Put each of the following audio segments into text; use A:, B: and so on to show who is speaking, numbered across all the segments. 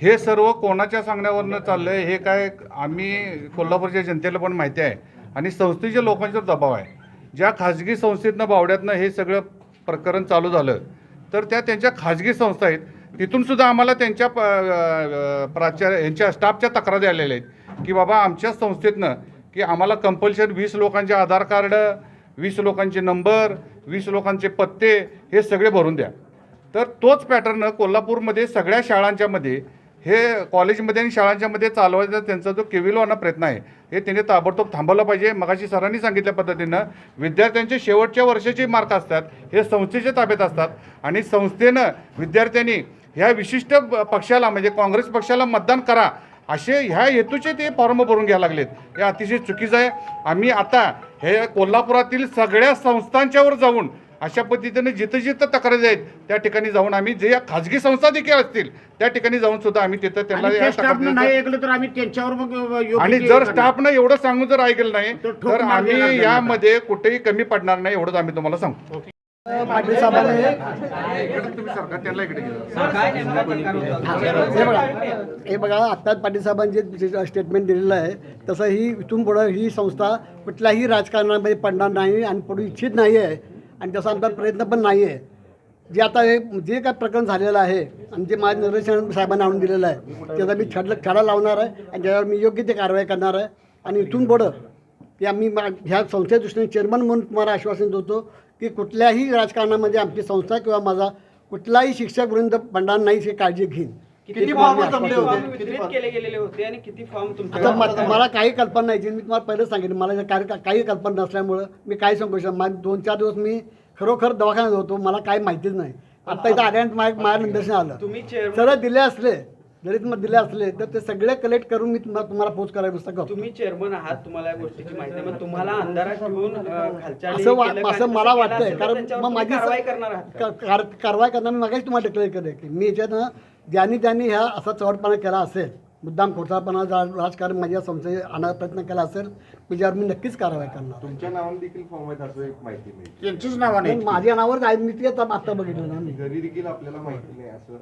A: हे सर्व कोणाच्या सांगण्यावरनं चाललंय हे काय आम्ही कोल्हापूरच्या जनतेला पण माहिती आहे आणि संस्थेच्या लोकांचा दबाव आहे. ज्या खाजगी संस्थेतनं बावड्यातनं हे सगळं प्रकरण चालू झालं तर त्या त्यांच्या खाजगी संस्था आहेत. तिथून सुद्धा आम्हाला त्यांच्या प्राचार्य यांच्या स्टाफच्या तक्रारी आलेल्या आहेत की बाबा आमच्या संस्थेतनं की आम्हाला कंपल्शन वीस लोकांचे आधार कार्ड वीस लोकांचे नंबर वीस लोकांचे पत्ते हे सगळे भरून द्या. तर तोच पॅटर्न कोल्हापूरमध्ये सगळ्या शाळांच्यामध्ये हे कॉलेजमध्ये आणि शाळांच्यामध्ये चालवायचा त्यांचा जो केविलवाना प्रयत्न आहे हे त्यांनी ताबडतोब थांबवलं पाहिजे. मगाशी सरांनी सांगितल्या पद्धतीनं विद्यार्थ्यांचे शेवटच्या वर्षाचे मार्क असतात हे संस्थेच्या ताब्यात असतात आणि संस्थेनं विद्यार्थ्यांनी ह्या विशिष्ट पक्षाला म्हणजे काँग्रेस पक्षाला मतदान करा असे ह्या हेतूचे ते फॉर्म भरून घ्यायला लागलेत हे अतिशय चुकीचं आहे आम्ही आता हे कोल्हापुरातील सगळ्या संस्थांच्यावर जाऊन अशा पद्धतीने जिथं जिथं तक्रारी आहेत त्या ठिकाणी जाऊन आम्ही जे या खाजगी संस्था देखील असतील त्या ठिकाणी जाऊन सुद्धा आम्ही तिथं त्यांना
B: आणि
A: जर. स्टाफनं एवढं सांगून जर ऐकलं नाही
B: तर
A: आम्ही. यामध्ये कुठेही कमी पडणार नाही एवढंच आम्ही तुम्हाला सांगतो
C: पाटील साहेबांनी हे. बघा हे बघा आत्ताच पाटील साहेबांनी जे स्टेटमेंट दिलेलं आहे तसं ही इथून पुढं ही संस्था कुठल्याही राजकारणामध्ये पडणार नाही आणि पडू इच्छित नाही आहे आणि तसा आमचा प्रयत्न पण नाही आहे. जे आता हे जे काय प्रकरण झालेलं आहे आणि जे माझ्या नरेशन साहेबांना आणून दिलेलं आहे त्याचा मी छड छडा लावणार आहे आणि त्याच्यावर मी योग्य ते कारवाई करणार आहे. आणि इथून पुढं की आम्ही मा- ह्या संस्थेच्या दृष्टीने चेअरमन म्हणून तुम्हाला आश्वासन देतो की कुठल्याही राजकारणामध्ये आमची संस्था किंवा माझा कुठलाही शिक्षक वृंद पडणार नाही ही काळजी घेईन.
D: किती फॉर्म जमले होते? वितरित केले गेलेले होते आणि किती फॉर्म
C: आता
D: तुमच्या
C: म- मला काही कल्पना नाही जी मी तुम्हाला पहिलेच सांगितलं मला कार्य काही कल्पना नसल्यामुळं मी काही सांगू शकतो दोन चार दिवस मी खरोखर दवाखान्यात होतो मला काही माहितीच नाही. आता इथं आल्यानंतर माझ्या माझ्या निदर्शन आलं.
D: तुम्ही
C: सरळ दिले असले जरी तुम्हाला दिले असले तर ते सगळे कलेक्ट करून मी तुम्हाला तुम्हाला पोच करायला नुसतं करतो
D: तुम्ही चेअरमन आहात तुम्हाला या गोष्टीची माहिती आहे मग तुम्हाला अंधारात ठेवून अं, खालच्या
C: असं वा-
D: केलं का?
C: असं
D: तसं
C: मला
D: केलं
C: वाटतंय
D: असेल तर
C: कारण
D: त्यांच्यावर
C: मग
D: तुम्ही
C: माझी
D: कारवाई करणार आहात का?
C: क- कार- कारवाई करणार मी मागाशी तुम्हाला डिक्लेअर केलं की मी याच्यानं ज्यांनी ज्यांनी ह्या असा चवटपणा केला असेल मुद्दाम खोटापणा जा- राजकारण माझ्या संस्थेत आणण्याचा प्रयत्न केला असेल त्याच्यावर मी नक्कीच कारवाई करणार.
E: तुमच्या नावाने देखील फॉर्म आहेत असं एक माहिती मिळते.
B: त्यांचीच नावाने
C: पण माझ्या नावावर आहे मी ते आता आता बघितलं ना मी.
E: घरी देखील आपल्याला माहिती नाही असं.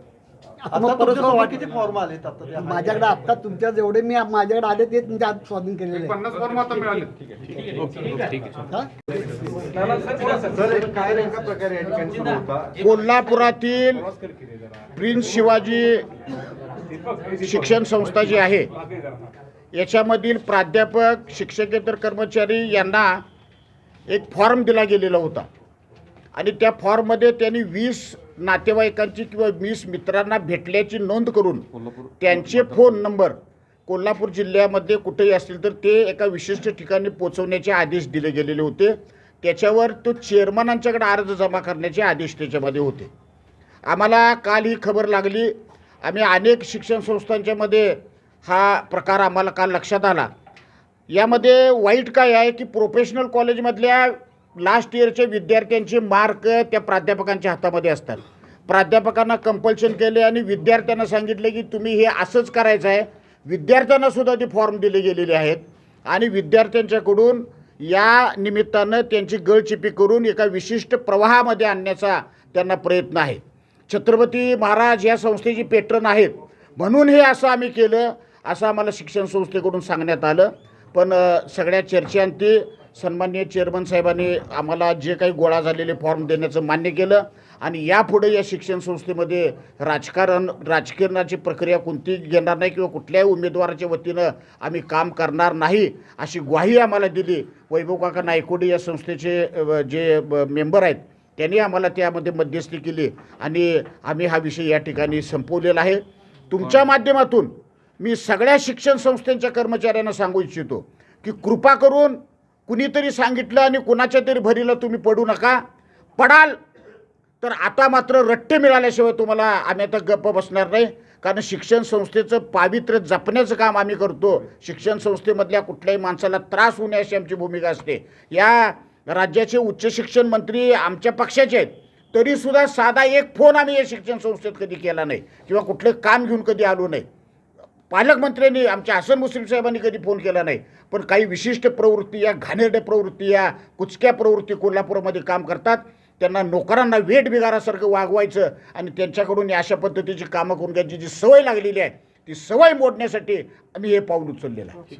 C: आता मग परत वाट-
F: किती फॉर्म आलेत आता ते.
C: माझ्याकडे आता तुमच्या जेवढे मी माझ्याकडे आले ते तुमच्या हात स्वाधीन केलेले आहे.
A: पन्नास फॉर्म आता मिळाले
C: हा?
E: सर काय नेमका प्रकार या ठिकाणी सुरू होता?
B: कोल्हापुरातील प्रिन्स शिवाजी शिक्षण संस्था जी आहे याच्यामधील प्राध्यापक शिक्षकेतर कर्मचारी यांना एक फॉर्म दिला गेलेला होता. आणि त्या फॉर्ममध्ये त्यांनी वीस नातेवाईकांची किंवा वीस मित्रांना भेटल्याची नोंद करून त्यांचे फोन नंबर कोल्हापूर जिल्ह्यामध्ये कुठेही असतील तर ते एका विशिष्ट ठिकाणी पोचवण्याचे आदेश दिले गेलेले होते. त्याच्यावर तो चेअरमनांच्याकडे अर्ज जमा करण्याचे आदेश त्याच्यामध्ये होते. आम्हाला काल ही खबर लागली. आम्ही अनेक शिक्षण संस्थांच्यामध्ये हा प्रकार आम्हाला काल लक्षात आला. यामध्ये वाईट काय आहे की प्रोफेशनल कॉलेजमधल्या लास्ट इयरच्या विद्यार्थ्यांचे मार्क त्या प्राध्यापकांच्या हातामध्ये असतात. प्राध्यापकांना कंपल्शन केले आणि विद्यार्थ्यांना सांगितले की तुम्ही हे असंच करायचं आहे. विद्यार्थ्यांना सुद्धा ते फॉर्म दिले गेलेले आहेत. आणि विद्यार्थ्यांच्याकडून या निमित्तानं त्यांची गळचिपी करून एका विशिष्ट प्रवाहामध्ये आणण्याचा त्यांना प्रयत्न आहे. छत्रपती महाराज या संस्थेची पेट्रन आहेत. म्हणून हे असं आम्ही केलं. असं आम्हाला शिक्षण संस्थेकडून सांगण्यात आलं. पण सगळ्या चर्चेअंती सन्माननीय चेअरमन साहेबांनी आम्हाला जे काही गोळा झालेले फॉर्म देण्याचं मान्य केलं. आणि यापुढे या शिक्षण संस्थेमध्ये राजकारण राजकारणाची प्रक्रिया कोणती घेणार नाही किंवा कुठल्याही उमेदवाराच्या वतीनं आम्ही काम करणार नाही अशी ग्वाही आम्हाला दिली. वैभव काका नायकोडी या संस्थेचे जे मेंबर आहेत त्यांनी आम्हाला त्यामध्ये मध्यस्थी केली आणि आम्ही हा विषय या ठिकाणी संपवलेला आहे. तुमच्या माध्यमातून मी सगळ्या शिक्षण संस्थांच्या कर्मचाऱ्यांना सांगू इच्छितो की कृपा करून कुणीतरी सांगितलं आणि कुणाच्या तरी भरीला तुम्ही पडू नका. पडाल तर आता मात्र रट्टे मिळाल्याशिवाय तुम्हाला आम्ही आता गप्प बसणार नाही. कारण शिक्षण संस्थेचं पावित्र्य जपण्याचं काम आम्ही करतो. शिक्षण संस्थेमधल्या कुठल्याही माणसाला त्रास होणे अशी आमची भूमिका असते. या राज्याचे उच्च शिक्षण मंत्री आमच्या पक्षाचे आहेत. तरीसुद्धा साधा एक फोन आम्ही या शिक्षण संस्थेत कधी केला नाही. किंवा कुठलं काम घेऊन कधी आलो नाही. पालकमंत्र्यांनी आमच्या हसन मुस्लिम साहेबांनी कधी फोन केला नाही. पण काही विशिष्ट प्रवृत्ती या घाणेरड्या प्रवृत्ती या कुचक्या प्रवृत्ती कोल्हापूरमध्ये काम करतात. त्यांना नोकरांना वेट बिगारासारखं वागवायचं आणि त्यांच्याकडून अशा पद्धतीची कामं करून घ्यायची जी सवय लागलेली आहे ती सवय मोडण्यासाठी आम्ही हे पाऊल उचललेलं आहे.